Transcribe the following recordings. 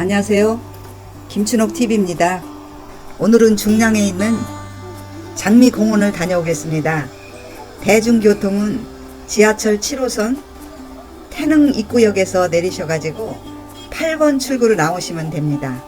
안녕하세요. 김춘옥 TV입니다. 오늘은 중량에 있는 장미공원을 다녀오겠습니다. 대중교통은 지하철 7호선 태릉 입구역에서 내리셔가지고 8번 출구로 나오시면 됩니다.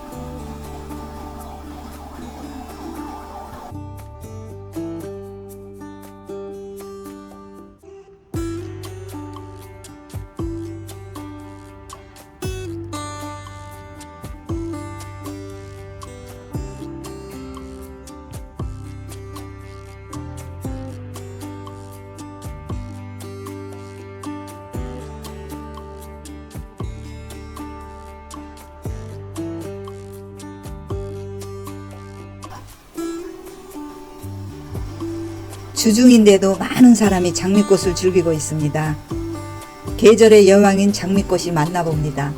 주중인데도 많은 사람이 장미꽃을 즐기고 있습니다. 계절의 여왕인 장미꽃이 만나봅니다.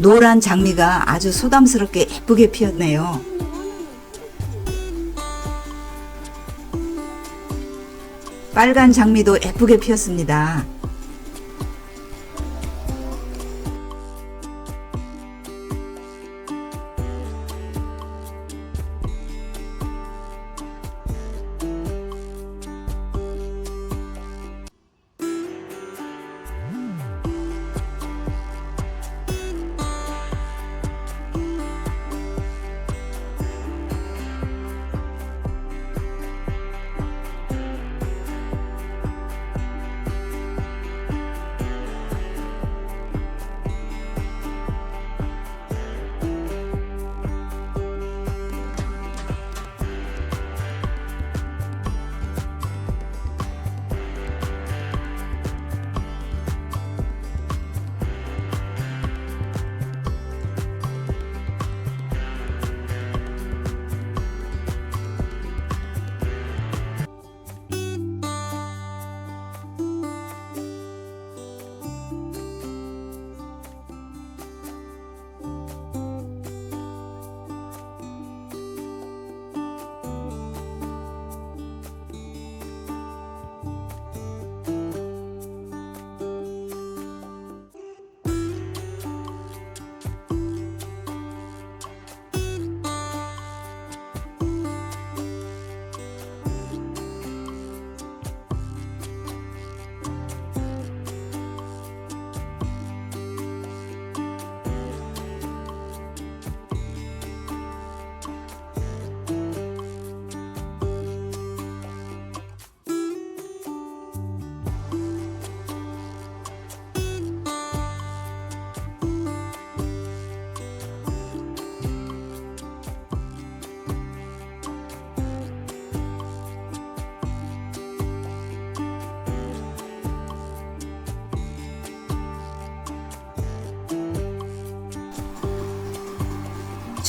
노란 장미가 아주 소담스럽게 예쁘게 피었네요. 빨간 장미도 예쁘게 피었습니다.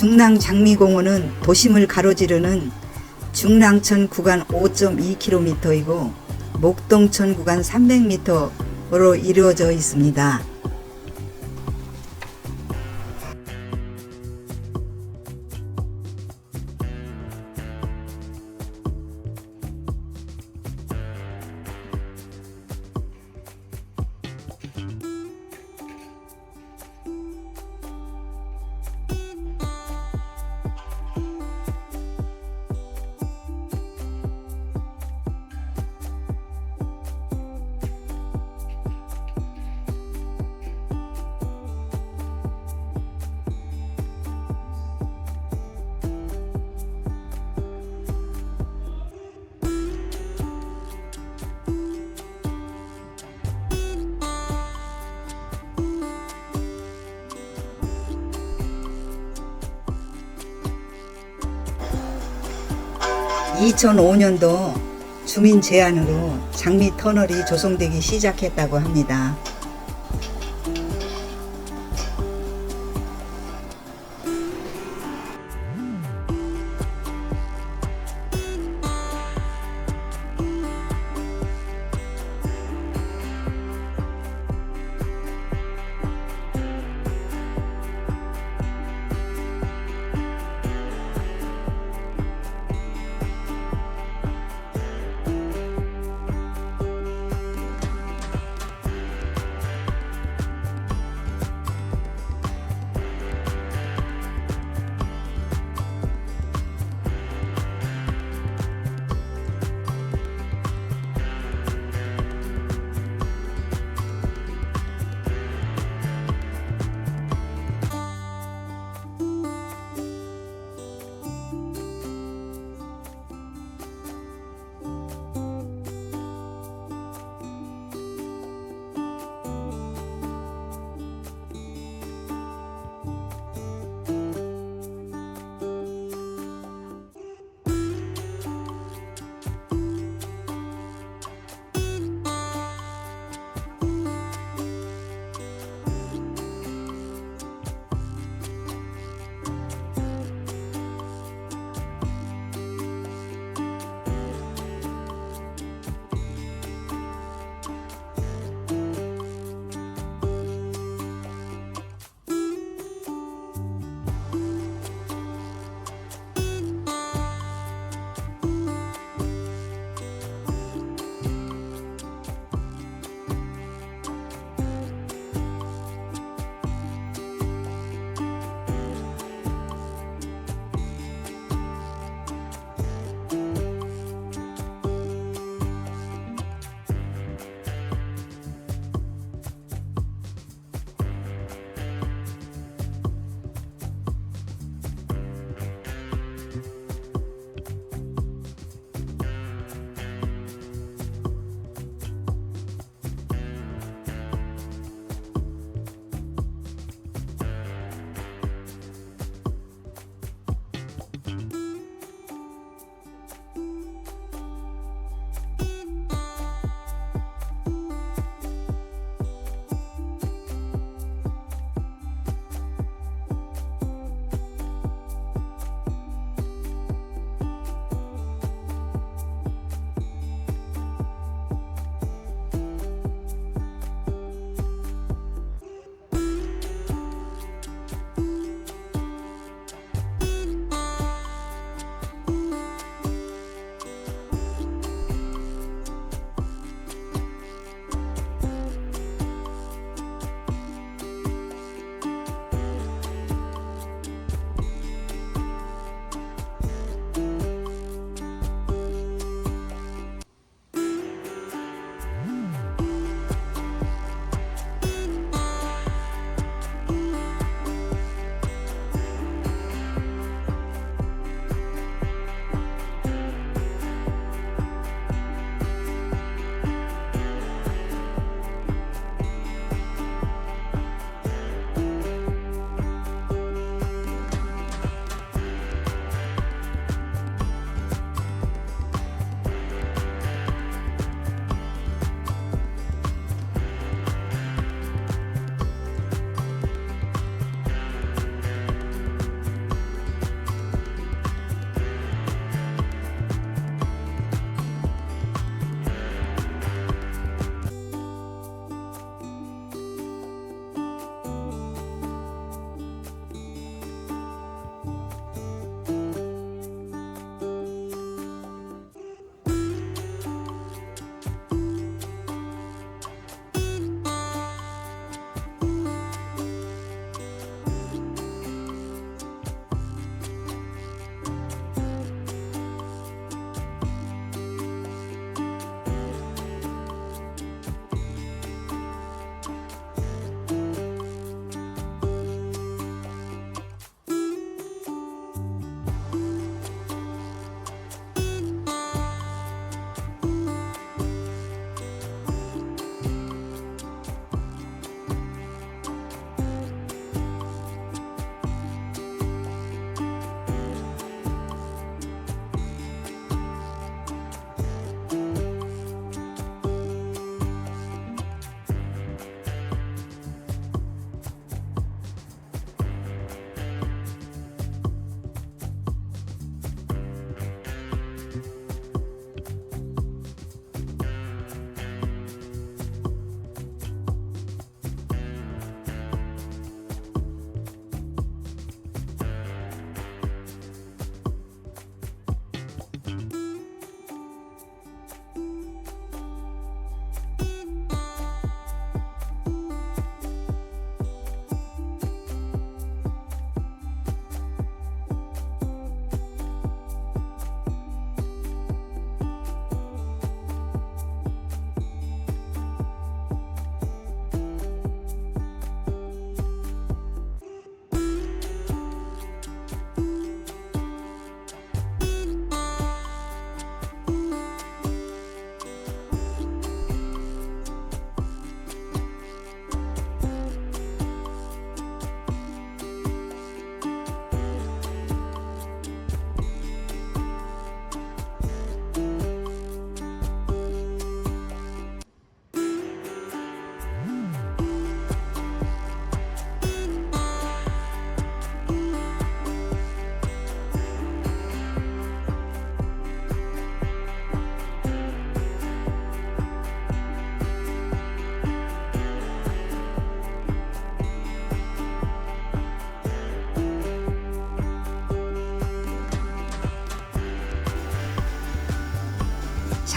중랑 장미공원은 도심을 가로지르는 중랑천 구간 5.2km이고 목동천 구간 300m로 이루어져 있습니다. 2005년도 주민 제안으로 장미 터널이 조성되기 시작했다고 합니다.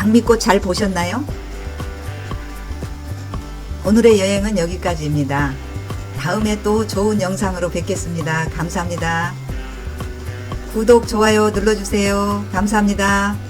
장미꽃 잘 보셨나요? 오늘의 여행은 여기까지입니다. 다음에 또 좋은 영상으로 뵙겠습니다. 감사합니다. 구독, 좋아요 눌러주세요. 감사합니다.